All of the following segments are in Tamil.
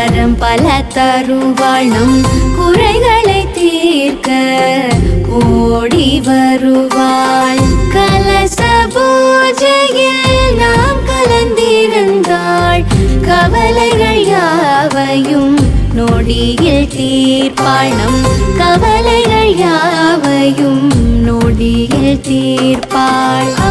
வரம் பல தருவாள் நம் குறைகளை தீர்க்க ஓடி வருவாள். கலச பூஜையில் நாம் கலந்திருந்தாள். கவலைகள் யாவையும் நொடியில் தீர்ப்பாள் நம் கவலைகள் யாவையும் நொடியில் தீர்ப்பாள்.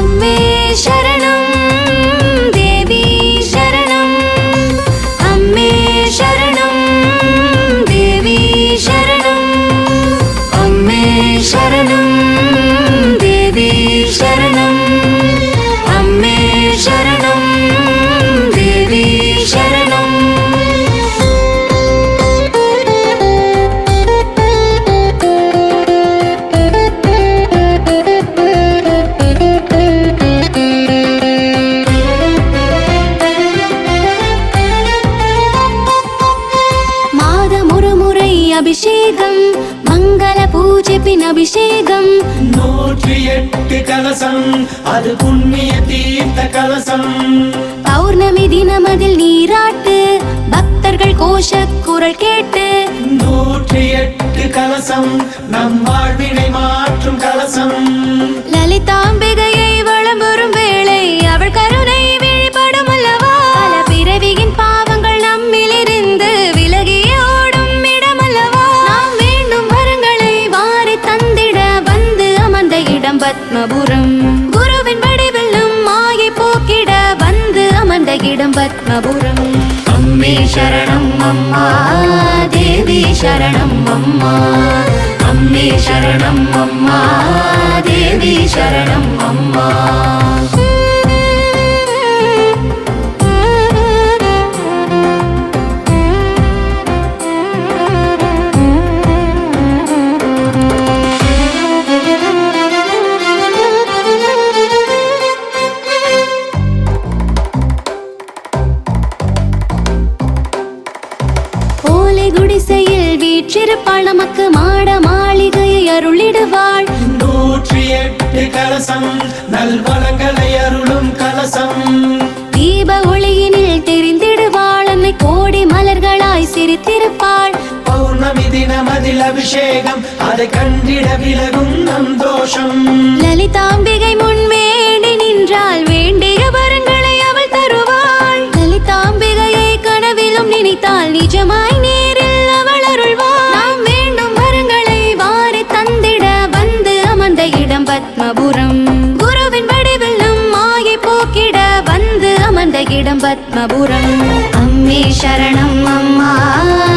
அபிஷேகம். மங்கள பூஜை பின் அபிஷேகம். நூற்றி எட்டு கலசம் அது புண்ணிய தீர்த்த கலசம். பௌர்ணமி தினமதில் நீராட்டு பக்தர்கள் கோஷ குரல் கேட்டு. நூற்றி எட்டு கலசம் நம் வாழ்வினை மாற்றும் கலசம். லலிதாம்பிகையை வந்து இடம் பத்மபுரம். அம்மே சரணம் அம்மா தேவி சரணம் அம்மா. அம்மே சரணம் அம்மா தேவி சரணம் அம்மா. குடிசையில் வீற்றிருப்பாள். நமக்கு மாட மாளிகையை அருளிடுவாள். நூற்றி எட்டு கலசம் நல்வளங்களை அருளும் கலசம். தீப ஒளியினில் தெரிந்திடுவாள். அன்னை கோடி மலர்களாய் சிரித்திருப்பாள். பௌர்ணமி தினமதில் அபிஷேகம் அதை கண்டிட விலகும் நம் தோஷம். லலிதாம்பிகை பத்மபுரம் குருவின் வடிவில் நம் மாயை போக்கிட வந்து அமர்ந்த இடம் பத்மபுரம். அம்மே சரணம் அம்மா சரணம் அம்மா.